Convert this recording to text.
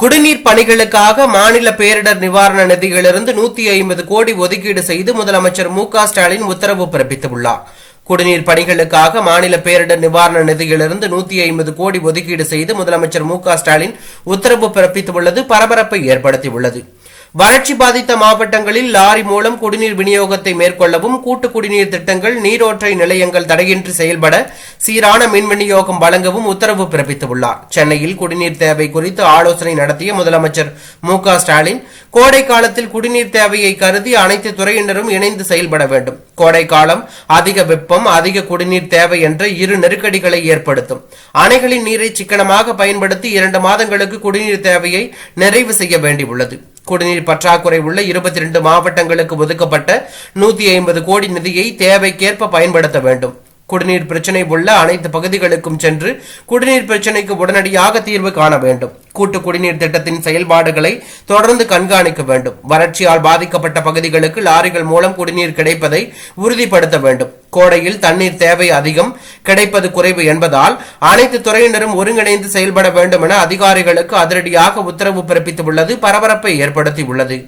குடிநீர் பணிகளுக்காக மாநில பேரிடர் நிவாரண நிதியிலிருந்து நூத்தி ஐம்பது கோடி ஒதுக்கீடு செய்து முதலமைச்சர் மு க ஸ்டாலின் உத்தரவு பிறப்பித்துள்ளார். குடிநீர் பணிகளுக்காக மாநில பேரிடர் நிவாரண நிதியிலிருந்து நூத்தி ஐம்பது கோடி ஒதுக்கீடு செய்து முதலமைச்சர் மு க ஸ்டாலின் உத்தரவு பிறப்பித்துள்ளது பரபரப்பை ஏற்படுத்தியுள்ளது. வறட்சி பாதித்த மாவட்டங்களில் லாரி மூலம் குடிநீர் விநியோகத்தை மேற்கொள்ளவும் கூட்டு குடிநீர் திட்டங்கள் நீரோற்றை நிலையங்கள் தடையின்றி செயல்பட சீரான மின் விநியோகம் வழங்கவும் உத்தரவு பிறப்பித்துள்ளார். சென்னையில் குடிநீர் தேவை குறித்து ஆலோசனை நடத்திய முதலமைச்சர் மு ஸ்டாலின் கோடை காலத்தில் குடிநீர் தேவையை கருதி அனைத்து துறையினரும் இணைந்து செயல்பட வேண்டும். கோடை காலம் அதிக வெப்பம் அதிக குடிநீர் தேவை என்ற இரு நெருக்கடிகளை ஏற்படுத்தும். அணைகளின் நீரை சிக்கனமாக பயன்படுத்தி இரண்டு மாதங்களுக்கு குடிநீர் தேவையை நிறைவு செய்ய வேண்டியுள்ளது. குடிநீர் பற்றாக்குறை உள்ள இருபத்தி ரெண்டு மாவட்டங்களுக்கு ஒதுக்கப்பட்ட நூத்தி ஐம்பது கோடி நிதியை தேவைக்கேற்ப பயன்படுத்த வேண்டும். குடிநீர் பிரச்சனை உள்ள அனைத்து பகுதிகளுக்கும் சென்று குடிநீர் பிரச்சனைக்கு உடனடியாக தீர்வு காண வேண்டும். கூட்டு குடிநீர் திட்டத்தின் செயல்பாடுகளை தொடர்ந்து கண்காணிக்க வேண்டும். வறட்சியால் பாதிக்கப்பட்ட பகுதிகளுக்கு லாரிகள் மூலம் குடிநீர் கிடைப்பதை உறுதிப்படுத்த வேண்டும். கோடையில் தண்ணீர் தேவை அதிகம் கிடைப்பது குறைவு என்பதால் அனைத்து துறையினரும் ஒருங்கிணைந்து செயல்பட வேண்டும் என அதிகாரிகளுக்கு அதிரடியாக உத்தரவு பிறப்பித்துள்ளது பரபரப்பை ஏற்படுத்தியுள்ளது.